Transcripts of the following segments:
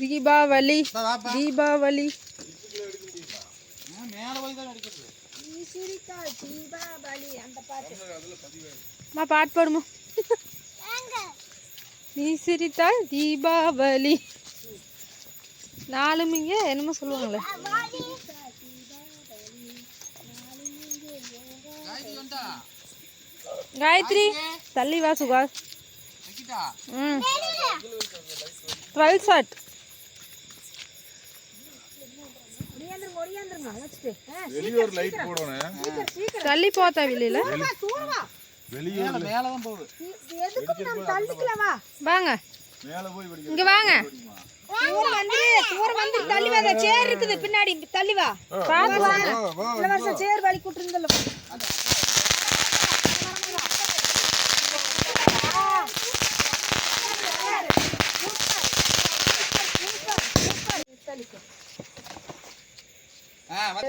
தீபாவளி. தீபாவளி. அம்மா பாட்டு பாடுமா? நீ சிரித்தால் தீபாவளி நாலுமிங்க என்னமோ சொல்லுவாங்களே. காயத்ரி தள்ளி வா சுகாஷ் டுவெல் ஷாட் வெளியூர் லைட் போடணும். தள்ளி போத்தா வெளியில. வெளியூர் மேல மேல தான் போகுது. வாங்க. மேல போய் வெடிக்க இங்க வாங்க. சேர் இருக்குது பின்னாடி. தள்ளி வா. வாங்க. வா, வா, சேர் வலி ஆ வந்து கிட்ட வந்துருங்க கிட்ட வந்துருங்க happy birthday to you happy Deepavali happy Deepavali happy Deepavali friends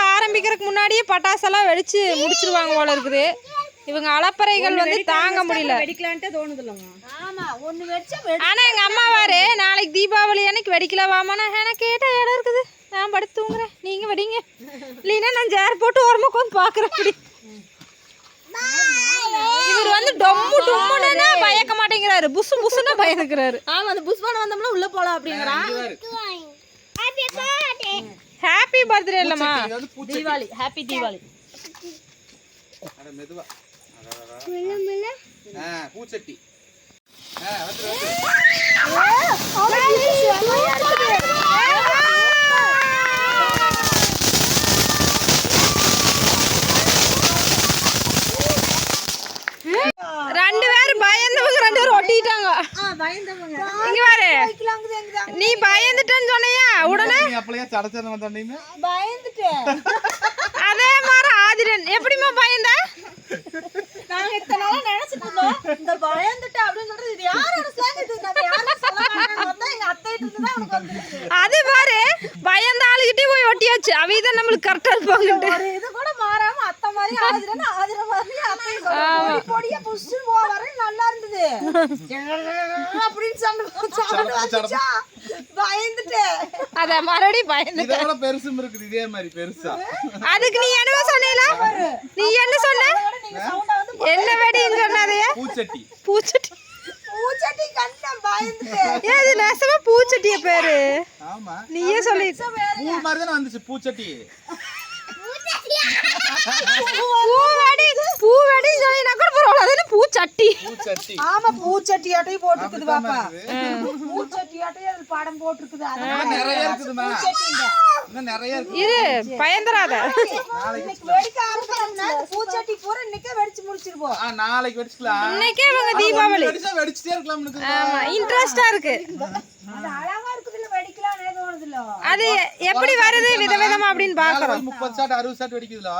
ஆரம்பிக்கிறதுக்கு முன்னாடியே பட்டாசெல்லாம் வெடிச்சு முடிச்சிருவாங்க போல இருக்குது. இவங்க அலப்பறைகள் வந்து தாங்க முடியல. ஆனா எங்க அம்மா வாரு நாளைக்கு தீபாவளி அன்னைக்கு வெடிக்கலாமாமா எனக்கு கேட்ட இடம் இருக்குது. நான் படுத்து தூங்குறேன். நீங்க வெடிங்க. இல்லைன்னா நான் சேர் போட்டு ஓரமா உட்காந்து பாக்குறேன் அப்படி இவர் வந்து டொம்மு டும்முன்னா பயக்க மாட்டேங்கிறாரு. புசு புசுன்னு பயந்துக்கிறாரு. ஆமா அந்த புஷ்பானம் வந்தோம்னா உள்ள போலாம் அப்படிங்கிறான். ஹாப்பி பர்த்டே இல்லம்மா. தீபாவளி ஹாப்பி தீபாவளி. அட மெதுவா. அடடடா. ஆ பூச்சட்டி. ஆ வந்து வந்து ரெண்டு பேரும் பயந்தவங்க ரெண்டு பேரும் ஒட்டிட்டாங்க இங்க பாரு நீ பயந்துட்டேன்னு சொன்னியா? உடனே? வந்தோன்னே பயந்துட்டேன். அதே மாதிரி ஆதிரன். எப்படிம்மா பயந்த? நாங்க இத்தனை நாளா நினைச்சிட்டு இருந்தோம். இந்த பயந்துட்டு அப்படின்னு சொல்றது இது யாரோட slang இது நம்ம யாரும் சொல்ல மாட்டோம்னு பார்த்தா எங்க அத்தை இருந்து தான் உனக்கு வந்துருக்கு அது பாரு பயந்த ஆளுகிட்டே போய் ஒட்டியாச்சு. அவை தான் நம்மளுக்கு கரெக்டா இருப்பாங்கன்ட்டு. ஒரு இது கூட மாறாம அத்தை மாதிரி ஆதிரன்னு ஆதிர மாதிரி அத்தை பொடியா அப்படின்னு பயந்துட்டேன் அத மறுபடியும் பயந்து இதை விட பெருசும் இருக்குது இதே மாதிரி பெருசா. அதுக்கு நீ என்னவோ சொன்னேல நீ என்ன சொன்ன? என்ன வெடின்னு சொன்னதைய பூச்சட்டி. பூச்சட்டி. பூச்சட்டி இது நெசமா பூச்சட்டிய பேரு. ஆமா. நீயே சொல்லி பூ மாதிரி தானே வந்துச்சு பூச்சட்டி பூவடி சொல்லினா கூட பரவாயில்ல அது என்ன பூச்சட்டி. பூச்சட்டி. ஆமா பூச்சட்டி ஆட்டையும் போட்டுருக்குது பாப்பா. பூச்சட்டி ஆட்டையும் அது படம் போட்டுருக்குது நிறைய இருக்குதுமா. நிறைய இருக்கு. இரு பயந்துராத இன்னைக்கு வெடிக்க ஆரம்பிச்சோம்னா இந்த பூச்சட்டி பூரா இன்னைக்கே வெடிச்சு முடிச்சிருவோம். நாளைக்கு வெடிச்சுக்கலாம். இன்னைக்கே இவங்க தீபாவளி. வெடிச்சா வெடிச்சிட்டே இருக்கலாம். ஆமா இன்ட்ரெஸ்டா இருக்கு. அது அழகா அது எப்படி வருது விதவிதமா அப்படின்னு பாக்குறோம் முப்பது ஷாட் அறுபது ஷாட் வெடிக்குதுல?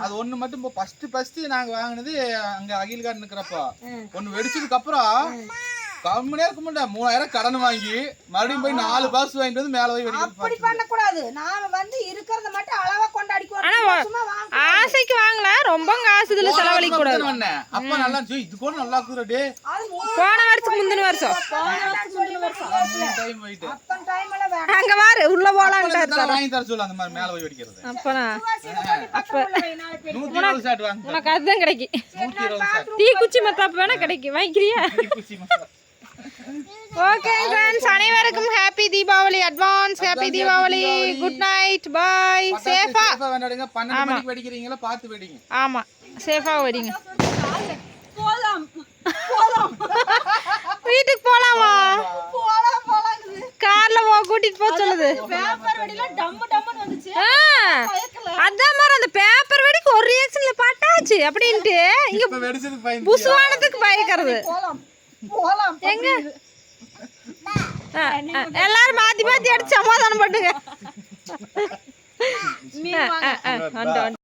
அது ஒண்ணு மட்டும் ஃபர்ஸ்ட் ஃபர்ஸ்ட் நாங்க வாங்குனது அங்க அகில் கார்டு நிக்கிறப்போ. ஒண்ணு வெடிச்சதுக்கு அப்புறம் கம்முனே இருக்க முடியல மூணாயிரம் கடன் வாங்கி மறுபடியும் போய் நாலு பாஸ் வாங்கிட்டு வந்து மேல போய் அப்படி பண்ண கூடாது நாம வந்து இருக்கிறத மட்டும் அளவா கொண்டாடிக்கோ ஆனா சும்மா வாங்க. ஆசைக்கு வாங்கலாம் ரொம்ப காசு இதுல செலவழிக்க கூடாது. அப்ப நல்லா இருந்துச்சு. இது கூட நல்லா மூணு போன வருஷத்துக்கு முந்தின வருஷம். வருஷம் வருஷம். மூணு டைம் போயிட்டு. அத்தனை டைம் எல்லாம் வேண்டாம் அங்க வாரு உள்ள இதெல்லாம் வாங்கி தர சொல்லு அந்த மாதிரி மேல போய் வெடிக்கிறது. அப்பனா வாங்க. உனக்கு அதுதான் கிடைக்கும். நூத்தி இருபது ஷாட் தீ குச்சி மத்தாப்பு வேணா கிடைக்கும். வாங்கிக்கிறியா. ஓகே ஃப்ரெண்ட்ஸ் அனைவருக்கும் happy Deepavali advance happy Deepavali good night bye சேஃபா விளையாடுங்க. பன்னெண்டு மணிக்கு வெடிக்கிறீங்களா? பார்த்து வெடிங்க. ஆமா. சேஃபா வெடிங்க. போலாம். போலாம். வீட்டுக்கு போலாமா? போலாம் போலாம் கார்ல போ கூட்டிட்டு போக சொல்லுது. பேப்பர் வந்துச்சு. அதான் மாதிரி அந்த பேப்பர் வெடிக்கு ஒரு ரியாக்ஷன்ல பட்டாச்சு. அப்படின்ட்டு இங்க புசுவானத்துக்கு பயக்கிறது. போலாம். போலாம். எங்க? எல்லாரும் மாத்தி மாத்தி அடிச்சு சமாதானம் பண்ணுங்க